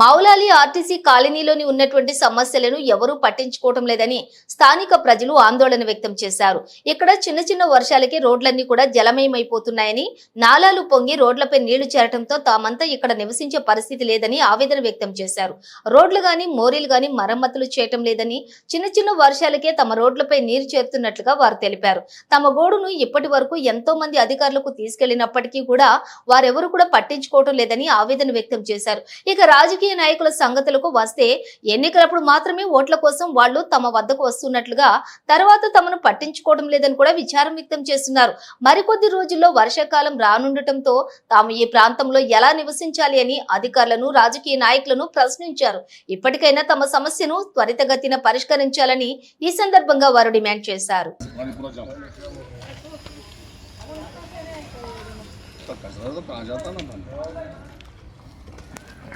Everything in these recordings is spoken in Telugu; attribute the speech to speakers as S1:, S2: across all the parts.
S1: మౌలాలి ఆర్టీసీ కాలనీలోని ఉన్నటువంటి సమస్యలను ఎవరూ పట్టించుకోవటం లేదని స్థానిక ప్రజలు ఆందోళన వ్యక్తం చేశారు. ఇక్కడ చిన్న చిన్న వర్షాలకి రోడ్లన్నీ కూడా జలమయమైపోతున్నాయని నాలాలు పొంగి రోడ్లపై నీళ్ళు చేరటంతో తామంతా ఇక్కడ నివసించే పరిస్థితి లేదని ఆవేదన వ్యక్తం చేశారు. రోడ్లు గాని మోరీలు గాని మరమ్మతులు చేయటం లేదని చిన్న చిన్న వర్షాలకే తమ రోడ్లపై నీరు చేరుతున్నట్లుగా వారు తెలిపారు. తమ గోడును ఇప్పటి వరకు ఎంతో మంది అధికారులకు తీసుకెళ్ళినప్పటికీ కూడా వారెవరు కూడా పట్టించుకోవటం లేదని ఆవేదన వ్యక్తం చేశారు. ఇక రాజకీయ నాయకుల సంగతులకు వస్తే ఎన్నికలప్పుడు మాత్రమే ఓట్ల కోసం వాళ్ళు తమ వద్దకు వస్తున్నట్లుగా తర్వాత తమను పట్టించుకోవడం లేదని కూడా విచారం వ్యక్తం చేస్తున్నారు మరికొద్ది రోజుల్లో వర్షాకాలం రానుండటంతో తాము ఈ ప్రాంతంలో ఎలా నివసించాలి అని అధికారులను రాజకీయ నాయకులను ప్రశ్నించారు ఇప్పటికైనా తమ సమస్యను త్వరితగతిన పరిష్కరించాలని ఈ సందర్భంగా వారు డిమాండ్ చేశారు
S2: तो कचरा तो कहाँ जाता ना मन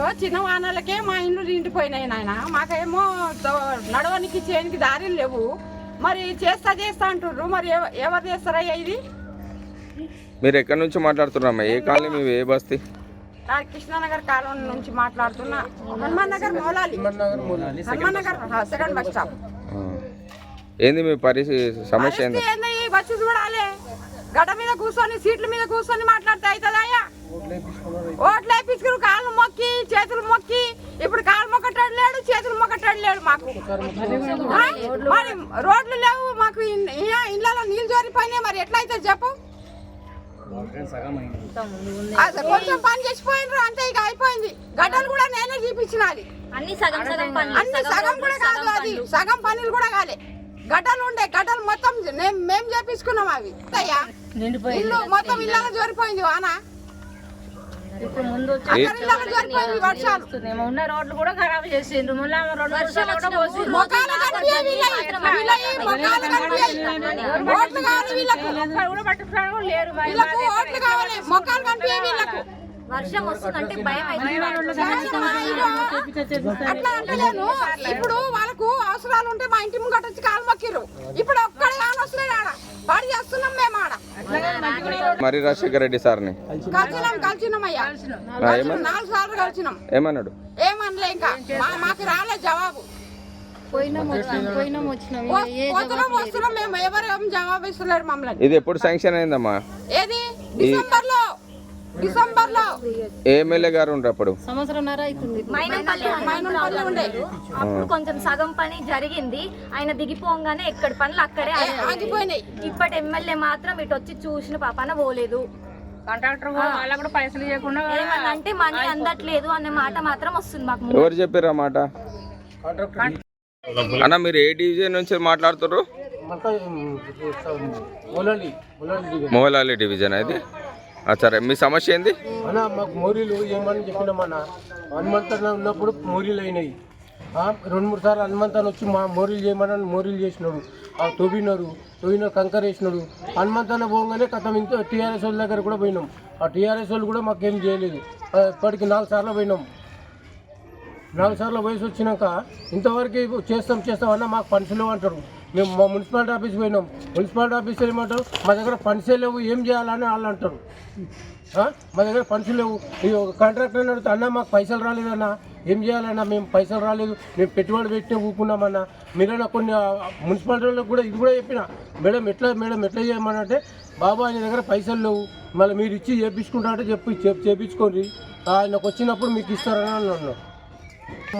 S3: ఇగో చిన్న వానలకే మా ఇండ్లు నిండిపోయినాయి నాయన. మాకేమో నడవనికి చేయనికి దారిలు లేవు. మరి చేస్తా చేస్తా అంటుర్రు మరి ఎవ- ఎవరు చేస్తారయ్యా ఇది?
S4: మీరు ఎక్కడి నుంచి మాట్లాడుతున్నారమ్మా? ఏ కాలనీ మీ ఏ బస్తీ?
S3: కృష్ణానగర్ కాలనీ నుంచి మాట్లాడుతున్నా. హనుమాన్ నగర్ మౌలాలి హనుమాన్ నగర్ ఆ, సెకండ్ బస్ స్టాప్.
S4: ఏంది మీ పరిస్థితి సమస్య ఏంది
S3: పరిస్థితి ఏంది? ఈ బస్సు చూడాలి. గడ్డ మీద కూర్చొని సీట్ల మీద కూర్చొని మాట్లాడితే అవుతుందయ్యా ఓట్లు వేపించుకుని కాళ్ళు మొక్కి చేతులు మొక్కి. ఇప్పుడు కాళ్ళు మొక్కటాడు లేడు చేతులు మొక్కటాడు లేడు మాకు? మరి రోడ్లు లేవు మాకు ఇళ్ళలో నీళ్ళు జారిపోయినాయి. మరి ఎట్లయితే చెప్పు? కొంచెం పని చేసిపోయినారు అంతే ఇక అయిపోయింది. గడ్డలు కూడా నేనే చూపించినాది
S5: అన్ని సగం
S3: అన్ని సగం కూడా కాదు అది. సగం పనులు కూడా కాలే. గడ్డలు ఉండే గడ్డలు మొత్తం నే- మేం చేపించుకున్నాం అవి. అయ్యా ఇల్లు మొత్తం ఇళ్ళలో జోరిపోయింది వాన.
S5: ఇప్పుడు ముందు
S3: వర్షాలు
S6: ఉన్న రోడ్లు కూడా ఖరాబ్ చేసిండ్రు రోడ్లు కూడా లేరు
S5: వర్షం వస్తుందంటే భయం
S3: అట్లా అంటలేను ఇప్పుడు వాళ్ళకు అవసరాలు ఉంటే మా ఇంటి ముంగట వచ్చి కాలు మొక్కిరు ఇప్పుడు ఒక్కడే కాలు వస్తున్నాయి ఆడ పాడు చేస్తున్నాం మేము ఆడ.
S4: మరి రాజశేఖర రెడ్డి సార్ని?
S3: కలిసినాం కలిసినాం అయ్యా. నాలుగు సార్లు కలిసినాం.
S4: ఏమన్నాడు?
S3: ఏమనలే ఇంకా. మా- మాకు రాలే జవాబు.
S5: పోయినాం వచ్చినాం పోయినాం వచ్చినాం.
S3: వస్తున్నాం మేము ఎవరు ఏం జవాబు ఇస్తలేరు మమ్మల్ని.
S4: ఇది ఎప్పుడు శాంక్షన్ అయిందమ్మా?
S3: ఏది? డిసెంబర్లో
S4: డిసెంబర్లో ఎమ్మెల్యే గారు ఉండరు అప్పుడు?
S5: సంవత్సరంన్నర అవుతుంది.
S3: మైనపల్లి ఉండే.
S7: అప్పుడు కొంచెం సగం పని జరిగింది. ఆయన దిగిపోగానే ఎక్కడి పనులు అక్కడే ఆగిపోయినాయి. ఇప్పటి ఎమ్మెల్యే మాత్రం ఇటు వచ్చి చూసిన పాపన పోలేదు.
S6: కాంట్రాక్టర్ కూడా వాళ్ళకు కూడా పైసలు
S7: ఏమన్నా అంటే మనీ అందట్లేదు అనే మాట మాత్రం వస్తుంది మాకు.
S4: ఎవరు చెప్పారు మాట? అన్న మీరు ఏ డివిజన్ నుంచి
S8: దిగాం
S4: మోహలాలి డివిజన్. అది సరే. మీ సమస్య ఏంది?
S8: అన్న మాకు మోరీలు ఏమని చెప్పినామన్న హనుమంతన ఉన్నప్పుడు మోరీలు అయినాయి. రెండు మూడు సార్లు హనుమంతన్ వచ్చి మా మోరీలు చేయమని మోరీలు చేసినాడు. ఆ తొవ్వినారు. తొవ్విన కంకర వేసినాడు. హనుమంతన పోగానే కథం ఇంత టీఆర్ఎస్ వాళ్ళ దగ్గర కూడా పోయినాం. ఆ టీఆర్ఎస్ వాళ్ళు కూడా మాకేం చేయలేదు. ఇప్పటికి నాలుగు సార్లు పోయినాం. నాలుగు సార్లు వయసు వచ్చినాక ఇంతవరకు చేస్తాం చేస్తాం అన్న మాకు పనిసలు అంటారు. మేము మా మున్సిపాలిటీ ఆఫీస్ పోయినాం. మున్సిపాలిటీ ఆఫీస్ ఏమంటారు? మా దగ్గర ఫండ్సే లేవు ఏం చేయాలని వాళ్ళు అంటారు. మా దగ్గర ఫండ్స్ లేవు. ఈ కాంట్రాక్టర్ అడిగితే అన్న మాకు పైసలు రాలేదన్నా. ఏం చేయాలన్నా? మేము పైసలు రాలేదు. మేము పెట్టుబడి పెట్టిన ఊపుకున్నామన్నా మీరైనా కొన్ని ఆ, మున్సిపాలిటీ కూడా ఇది కూడా చెప్పిన. మేడం ఎట్లా మేడం ఎట్లా చేయమనంటే బాబా ఆయన దగ్గర పైసలు లేవు. మళ్ళీ మీరు ఇచ్చి చేపించుకుంటారంటే చెప్పి చెప్- చేపించుకోండి. ఆయనకు వచ్చినప్పుడు మీకు ఇస్తారని అన్నారు.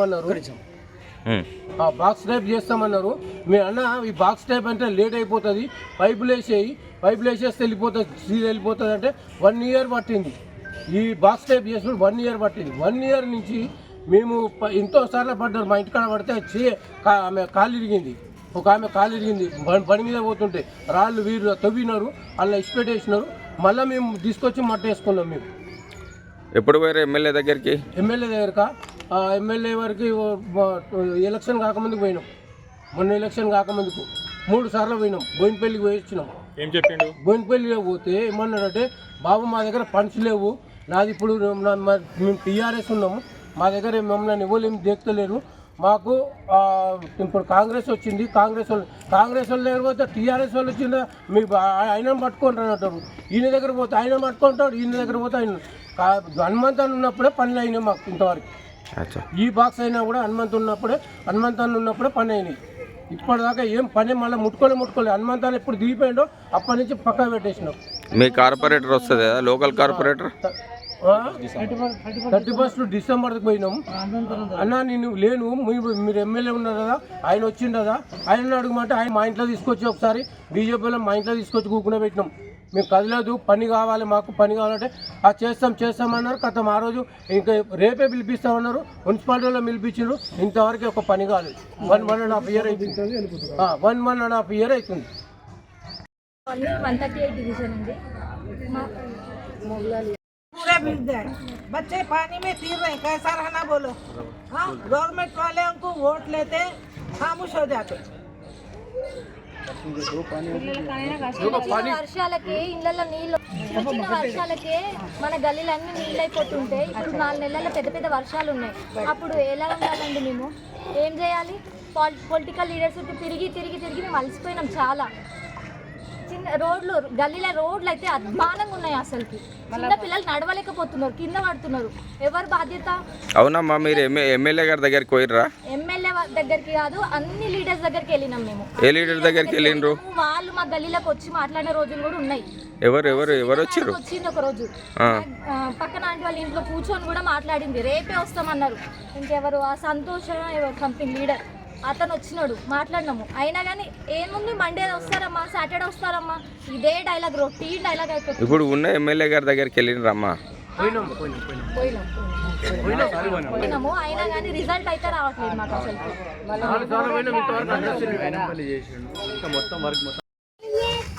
S8: అన్నారు బాక్స్ టైప్ చేస్తామన్నారు. మీ అన్న ఈ బాక్స్ టైప్ అంటే లేట్ అయిపోతుంది పైపులు వేసేయి పైపులు వేసేస్తే వెళ్ళిపోతుంది సీల్ వెళ్ళిపోతుంది అంటే వన్ ఇయర్ పట్టింది. ఈ బాక్స్ టైప్ చేసిన వన్ ఇయర్ పట్టింది. వన్ ఇయర్ నుంచి మేము ఎంతో సార్లు పడ్డారు. మా ఇంటికాడ పడితే చే ఆమె కాలు ఇరిగింది. ఒక ఆమె కాలు ఇరిగింది. బండి మీద పోతుంటే రాళ్ళు వీరు తవ్వినారు అలా ఇసిపెట్టేసినారు మళ్ళీ మేము తీసుకొచ్చి మట్ట వేసుకున్నాం మేము.
S4: ఎప్పుడు పోయారు ఎమ్మెల్యే దగ్గరికి?
S8: ఎమ్మెల్యే దగ్గరక? ఎమ్మెల్యే వరకు ఎలక్షన్ కాకముందుకు పోయినాం. మొన్న ఎలక్షన్ కాకముందుకు మూడు సార్లు పోయినాం. బోయినపల్లికి పోయి వచ్చినాం.
S9: ఏం చెప్పిండు?
S8: బోయినపల్లి పోతే ఏమన్నాడంటే బాబు మా దగ్గర ఫండ్స్ లేవు. నాది ఇప్పుడు మేము టీఆర్ఎస్ ఉన్నాము. మా దగ్గర మమ్మల్ని ఎవరు ఏం దేక్తలేరు. మాకు ఇప్పుడు కాంగ్రెస్ వచ్చింది. కాంగ్రెస్ వాళ్ళు కాంగ్రెస్ వాళ్ళు దగ్గర పోతే టీఆర్ఎస్ వాళ్ళు వచ్చిందా? మీ ఆయన పట్టుకుంటారు అంటారు. ఈయన దగ్గర పోతే ఆయన పట్టుకుంటాడు. ఈయన దగ్గర పోతే ఆయన హనుమంతాన్ని ఉన్నప్పుడే పనులు అయినాయి మాకు ఇంతవరకు. ఈ బాక్స్ అయినా కూడా హనుమంతు ఉన్నప్పుడే హనుమంతాన్ని ఉన్నప్పుడే పని అయినాయి. ఇప్పటిదాకా ఏం పని మళ్ళీ ముట్టుకోలే ముట్టుకోలే. హనుమంతాన్ని ఎప్పుడు దిగిపోయిండో అప్పటి నుంచి పక్కా పెట్టేసినాం.
S4: మీ కార్పొరేటర్ వస్తుంది కదా లోకల్ కార్పొరేటర్?
S8: థర్టీ ఫస్ట్ డిసెంబర్కి పోయినాం. అన్నా నేను లేను. మీ- మీరు ఎమ్మెల్యే ఉన్నారు కదా ఆయన వచ్చిండు కదా ఆయన అడగమంటే ఆయన మా ఇంట్లో తీసుకొచ్చి ఒకసారి బీజేపీలో మా ఇంట్లో తీసుకొచ్చి కూకునే పెట్టినాం. మేము కదలేదు పని కావాలి మాకు పని కావాలంటే ఆ చేస్తాం చేస్తామన్నారు కథం ఆ రోజు ఇంకా రేపే పిలిపిస్తామన్నారు మున్సిపాలిటీలో పిలిపించారు ఇంతవరకు ఒక పని కాలేదు one one and half year అవుతుంది one one and half year అవుతుంది
S7: వన్ థర్టీ ఎయిట్ డివిజన్ అండి మా
S5: पूरा भीग गए बच्चे पानी में तीर रहे कैसा रहना बोलो हाँ गवर्नमेंट वाले हमको वोट लेते खामोश हो जाते
S7: చిన్న వర్షాలకి ఇళ్ళల్లో నీళ్ళు చిన్న వర్షాలకే మన గల్లీలన్నీ నీళ్ళు అయిపోతుంటే ఇప్పుడు నాలుగు నెలల పెద్ద పెద్ద వర్షాలు ఉన్నాయి అప్పుడు ఎలా ఉండాలండి మేము? ఏం చేయాలి? పొలిటికల్ లీడర్స్ తిరిగి తిరిగి తిరిగి మేము అలసిపోయినాం చాలా. రోడ్లు గల్లీల రోడ్లు అయితే అద్మానంగా ఉన్నాయి అసలుకి. చిన్న పిల్లలు నడవలేకపోతున్నారు కింద పడుతున్నారు. ఎవరు బాధ్యత?
S4: అవునమ్మా మీరు ఎమ్మె ఎమ్మెల్యే గారి దగ్గరికి పోయిర్రా?
S7: ఎమ్మెల్యే దగ్గరికి కాదు అన్ని లీడర్స్ దగ్గరికి వెళ్ళినాం మేము.
S4: ఏ లీడర్ దగ్గరికి వెళ్ళిండ్రు?
S7: వాళ్ళు మా గల్లీలోకి వచ్చి మాట్లాడిన రోజులు కూడా ఉన్నాయి.
S4: ఎవరు ఎవరు ఎవరు వచ్చిర్రు
S7: వచ్చింది ఒక రోజు. పక్కన ఆంటీ వాళ్ళ ఇంట్లో కూర్చొని కూడా మాట్లాడింది. రేపే వస్తామన్నారు. ఇంకెవరు? ఆ సంతోషం ఎవరు? Something leader. అతను వచ్చినాడు మాట్లాడినాము అయినా కానీ ఏముంది మండే వస్తారమ్మా సాటర్డే వస్తారమ్మా ఇదే డైలాగ్ రొటీన్ డైలాగ్ అయిపోతుంది
S4: ఇప్పుడు ఉన్న ఎమ్మెల్యే గారి దగ్గరికి వెళ్ళిండ్రమ్మా
S7: పోయినాం పోయినాము అయినా కానీ రిజల్ట్ అయితే రావట్లేదు మాకు అసలు
S8: నాలుగు సార్లు పోయినాం ఇంతవరకు అందరికీ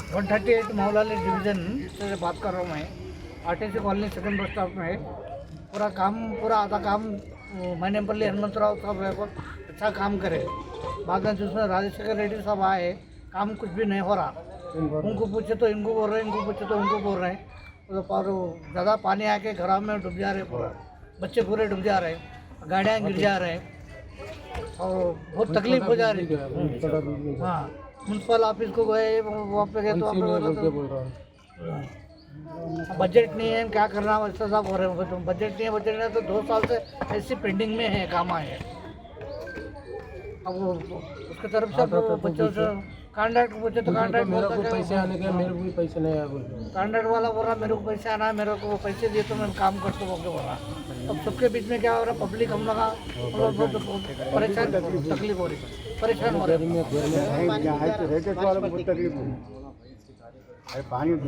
S10: one thirty eight Moulali division से बात कर रहा हूँ मैं RTC colony second bus stop में पूरा काम पूरा आधा काम वो मैनेपल्ली हनुमंतराव साहब है बहुत अच्छा काम करे। बाद में जिसमें राजेशेखर रेड्डी साहब आए काम कुछ भी नहीं हो रहा। उनको पूछे तो इनको बोल रहे हैं इनको पूछे तो उनको बोल रहे हैं। तो पर ज़्यादा पानी आके घरों में डूब जा रहे पूरा। बच्चे पूरे डूब जा रहे हैं गाड़ियाँ गिर जा रहे हैं। और बहुत तकलीफ़ हो जा रही है। हाँ म्यूनसिपल ऑफ़िस को गए वहाँ पे गए तो बजट नहीं है क्या करना वैसा सब हो रहे हैं। बजट नहीं है बजट नहीं है तो दो साल से ऐसी पेंडिंग में है काम आए अब वो उसके तरफ़ से बच्चों से कॉन्ट्रैक्ट पूछे तो कॉन्ट्रैक्ट
S8: मेरे को पैसे आने के मेरे को भी पैसे नहीं आए बोल
S10: कॉन्ट्रैक्ट वाला बोल रहा मेरे को पैसे आना है मेरे को वो पैसे दिए तो मैं काम करता हूँ बोल रहा। अब सबके बीच में क्या हो रहा है पब्लिक हम लोग हम लोग बहुत परेशान तकलीफ़ हो रही है परेशान हो रहे हैं।
S8: में